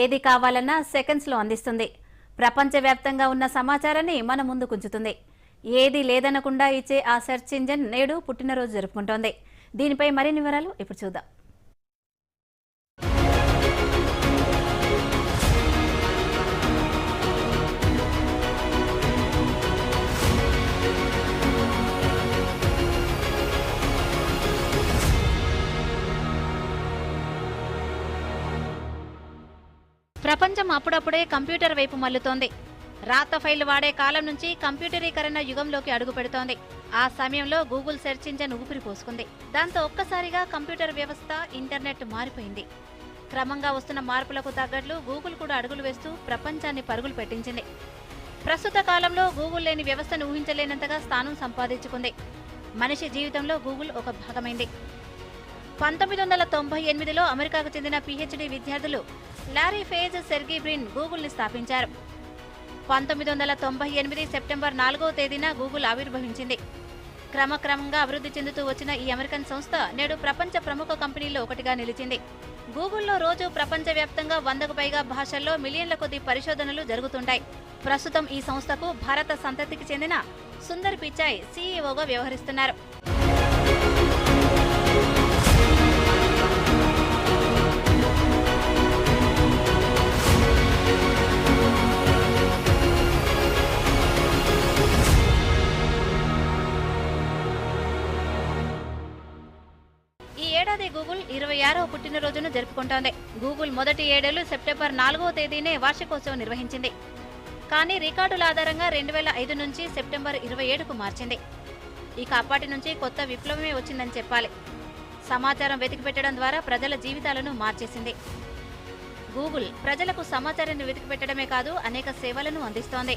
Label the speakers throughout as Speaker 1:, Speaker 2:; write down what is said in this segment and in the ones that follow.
Speaker 1: ఏది కావాలన్నా సెకండ్స్లో అందిస్తుంది. ప్రపంచవ్యాప్తంగా ఉన్న సమాచారాన్ని మన ముందుకుంచుతుంది ఏది లేదనకుండా ఇచ్చే ఆ సెర్చ్ ఇంజన్ నేడు పుట్టినరోజు జరుపుకుంటోంది. దీనిపై మరిన్ని వివరాలు ఇప్పుడు చూద్దాం. ప్రపంచం అప్పుడప్పుడే కంప్యూటర్ వైపు మల్లుతోంది. రాత ఫైల్ వాడే కాలం నుంచి కంప్యూటరీకరణ యుగంలోకి అడుగు పెడుతోంది ఆ సమయంలో గూగుల్ సెర్చ్ ఇంజన్ ఊపిరి పోసుకుంది. దాంతో ఒక్కసారిగా కంప్యూటర్ వ్యవస్థ ఇంటర్నెట్ మారిపోయింది. క్రమంగా వస్తున్న మార్పులకు తగ్గట్లు గూగుల్ కూడా అడుగులు వేస్తూ ప్రపంచాన్ని పరుగులు పెట్టించింది. ప్రస్తుత కాలంలో గూగుల్ లేని వ్యవస్థను ఊహించలేనంతగా స్థానం సంపాదించుకుంది. మనిషి జీవితంలో గూగుల్ ఒక భాగమైంది. పంతొమ్మిది వందల తొంభై ఎనిమిదిలో అమెరికాకు చెందిన పిహెచ్డి విద్యార్థులు లారీ ఫేజ్ సెర్గీ బ్రిన్ గూగుల్ని స్థాపించారు. పంతొమ్మిది వందల తొంభై ఎనిమిది సెప్టెంబర్ నాలుగవ తేదీన గూగుల్ ఆవిర్భవించింది. క్రమక్రమంగా అభివృద్ధి చెందుతూ వచ్చిన ఈ అమెరికన్ సంస్థ నేడు ప్రపంచ ప్రముఖ కంపెనీల్లో ఒకటిగా నిలిచింది. గూగుల్లో రోజు ప్రపంచవ్యాప్తంగా వందకు పైగా భాషల్లో మిలియన్ల కొద్ది పరిశోధనలు జరుగుతుంటాయి. ప్రస్తుతం ఈ సంస్థకు భారత సంతతికి చెందిన సుందర్ పిచాయ్ సీఈఓగా వ్యవహరిస్తున్నారు. గూగుల్ ఇరవై ఆరవ పుట్టినరోజును జరుపుకుంటోంది. గూగుల్ మొదటి ఏడేళ్ళు సెప్టెంబర్ నాలుగవ తేదీనే వార్షికోత్సవం నిర్వహించింది. కానీ రికార్డుల ఆధారంగా రెండు వేల ఐదు నుంచి సెప్టెంబర్ ఇరవై ఏడుకు మార్చింది. ఇక అప్పటి నుంచి కొత్త విప్లవమే వచ్చిందని చెప్పాలి. సమాచారం వెతికి పెట్టడం ద్వారా ప్రజల జీవితాలను మార్చేసింది. గూగుల్ ప్రజలకు సమాచారాన్ని వెతికి పెట్టడమే కాదు అనేక సేవలను అందిస్తోంది.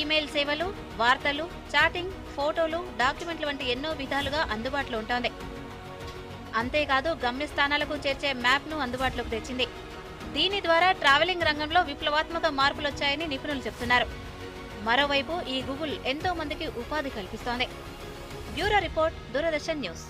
Speaker 1: ఈమెయిల్ సేవలు వార్తలు చాటింగ్ ఫోటోలు డాక్యుమెంట్లు వంటి ఎన్నో విధాలుగా అందుబాటులో ఉంటోంది. అంతేకాదు గమ్యస్థానాలకు చేర్చే మ్యాప్ను అందుబాటులోకి తెచ్చింది. దీని ద్వారా ట్రావెలింగ్ రంగంలో విప్లవాత్మక మార్పులొచ్చాయని నిపుణులు చెబుతున్నారు మరోవైపు ఈ గూగుల్ ఎంతో మందికి ఉపాధి కల్పిస్తోంది. Bureau report Doordarshan news.